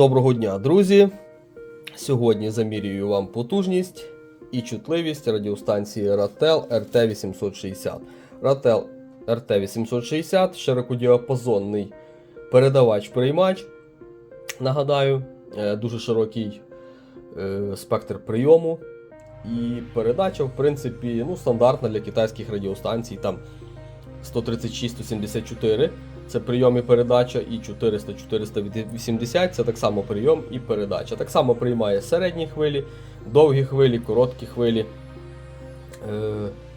Доброго дня, друзі! Сьогодні замірюю вам потужність і чутливість радіостанції Ratel RT860. Ratel RT860 широкодіапазонний передавач-приймач. Нагадаю, е, дуже широкий е, спектр прийому. І передача, в принципі, ну, стандартна для китайських радіостанцій. Там 136-174 це прийом і передача, і 400-480 це так само прийом і передача. Так само приймає середні хвилі, довгі хвилі, короткі хвилі,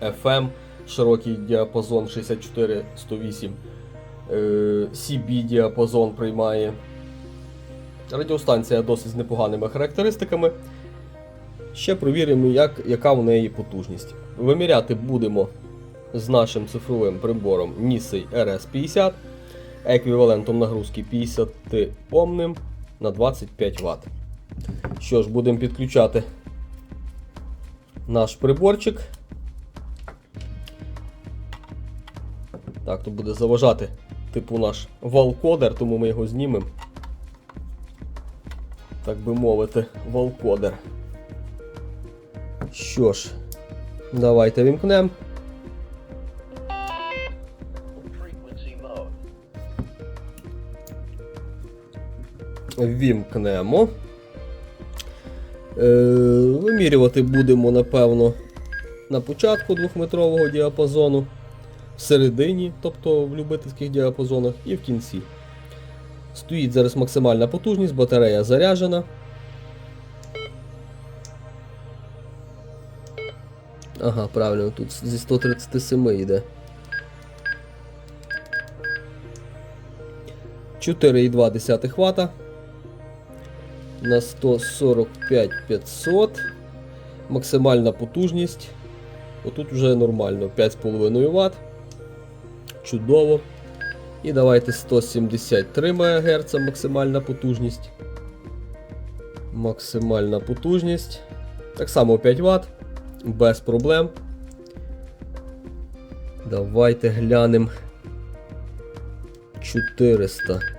е, FM, широкий діапазон 64-108, е, CB діапазон приймає. Радіостанція досить з непоганими характеристиками. Ще провіримо, як, яка в неї потужність. Виміряти будемо з нашим цифровим прибором Nisei RS50 еквівалентом нагрузки 50 омним на 25 Вт. Що ж, будемо підключати наш приборчик. Так, тут буде заважати типу наш валкодер, тому ми його знімемо. Так би мовити, валкодер. Що ж, давайте вімкнемо. Вімкнемо. Е, вимірювати будемо, напевно, на початку двохметрового діапазону, в середині, тобто в любительських діапазонах, і в кінці. Стоїть зараз максимальна потужність, батарея заряджена. Ага, правильно, тут зі 137 йде. 4,2 Вт на 145 500. Максимальна потужність. Отут вже нормально, 5,5 Вт. Чудово. І давайте 173 МГц максимальна потужність. Максимальна потужність. Так само 5 Вт. Без проблем. Давайте глянемо. 400.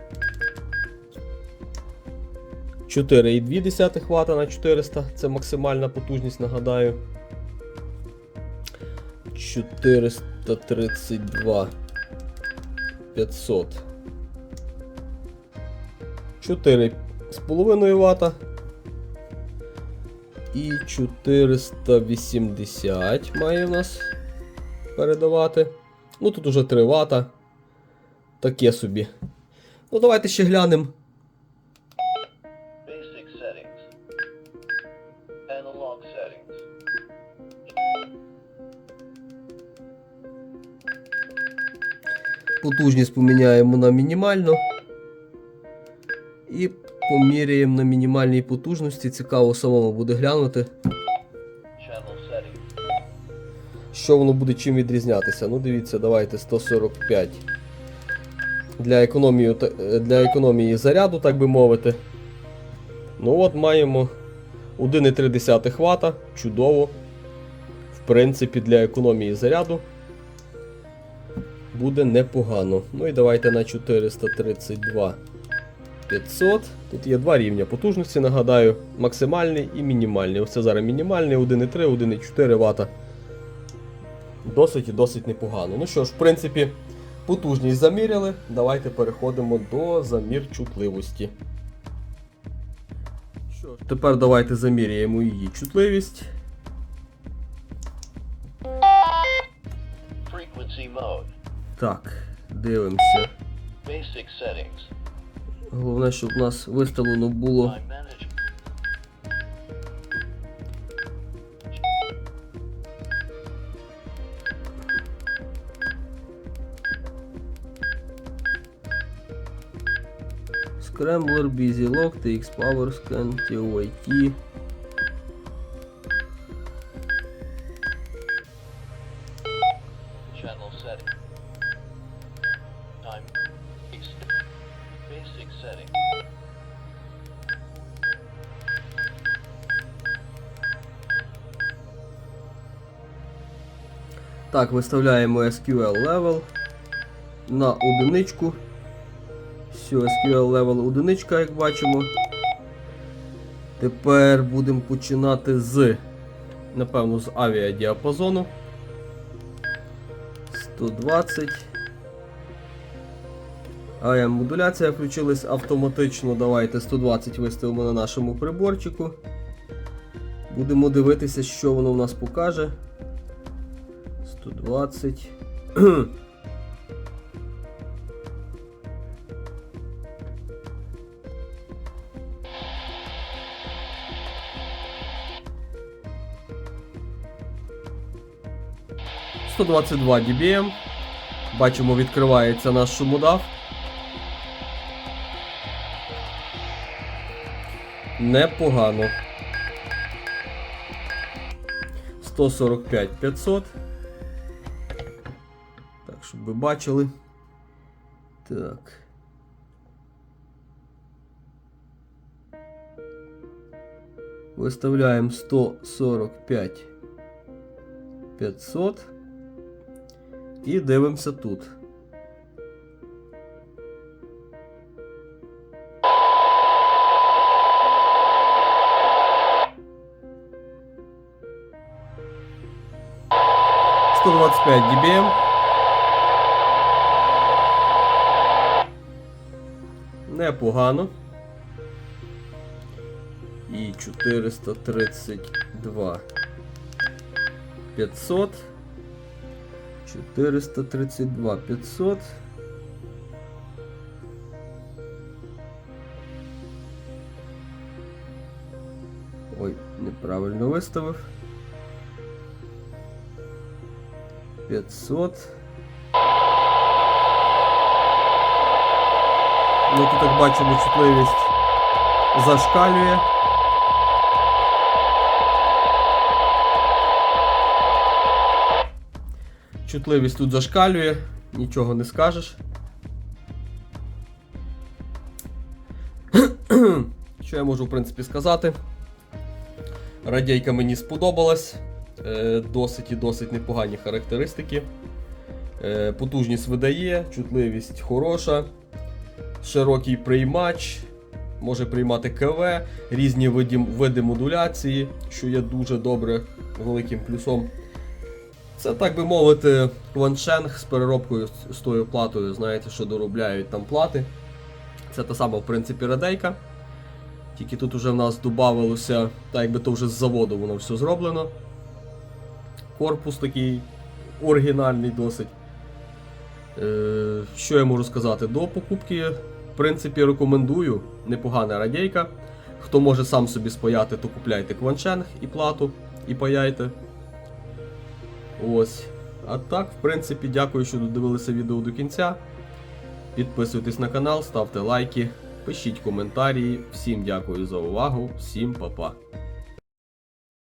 4,2 Вт на 400, це максимальна потужність, нагадаю. 432 500. 4,5 Вт. І 480 має в нас передавати. Ну тут уже 3 Вт. Таке собі. Ну давайте ще глянемо. Потужність поміняємо на мінімальну. І поміряємо на мінімальній потужності. Цікаво самому буде глянути, що воно буде чим відрізнятися. Ну, дивіться, давайте 145. Для економії, для економії заряду, так би мовити. Ну от маємо 1,3 Вт. Чудово. В принципі, для економії заряду буде непогано. Ну і давайте на 432 500. Тут є два рівня потужності, нагадаю, максимальний і мінімальний. Ось це зараз мінімальний 1,3, 1,4 Вт. Досить і досить непогано. Ну що ж, в принципі, потужність заміряли. Давайте переходимо до замір чутливості. Що ж, тепер давайте заміряємо її чутливість. Frequency mode. Так, дивимося. Basic settings. Головне, щоб у нас виставлено було. Scrambler, Busy Lock, TX Power Scan, TOIT. Setting. Так, виставляємо SQL level на одиничку. Все, SQL level одиничка, як бачимо. Тепер будемо починати з, напевно, з авіадіапазону. 120. АМ модуляція включилась автоматично. Давайте 120 виставимо на нашому приборчику. Будемо дивитися, що воно в нас покаже. 120. «122 dBm. Бачимо, відкривається наш шумодав. Непогано. 145 500. Так, щоб ви бачили. Так. Виставляємо 145 500. І дивимося тут. Сто двадцать пять dBm. Непогано. І 432 500. 432 500. Ой, неправильно виставив. 500. Ну тут як бачимо, чутливість зашкалює. Чутливість тут зашкалює, нічого не скажеш. Що я можу, в принципі, сказати? Радійка мені сподобалась. Е, Досить і досить непогані характеристики. Е, Потужність видає, чутливість хороша, широкий приймач, може приймати КВ, різні види, види модуляції, що є дуже добре великим плюсом. Це, так би мовити, кваншенг з переробкою з- тою платою, знаєте, що доробляють там плати. Це та сама, в принципі, радейка. Тільки тут вже в нас додавалося, так якби то вже з заводу воно все зроблено. Корпус такий оригінальний досить. Е, що я можу сказати? До покупки, в принципі, рекомендую. Непогана радійка. Хто може сам собі спаяти, то купляйте кваншенг і плату, і паяйте. Ось. А так, в принципі, дякую, що додивилися відео до кінця. Підписуйтесь на канал, ставте лайки, пишіть коментарі. Всім дякую за увагу, всім па-па.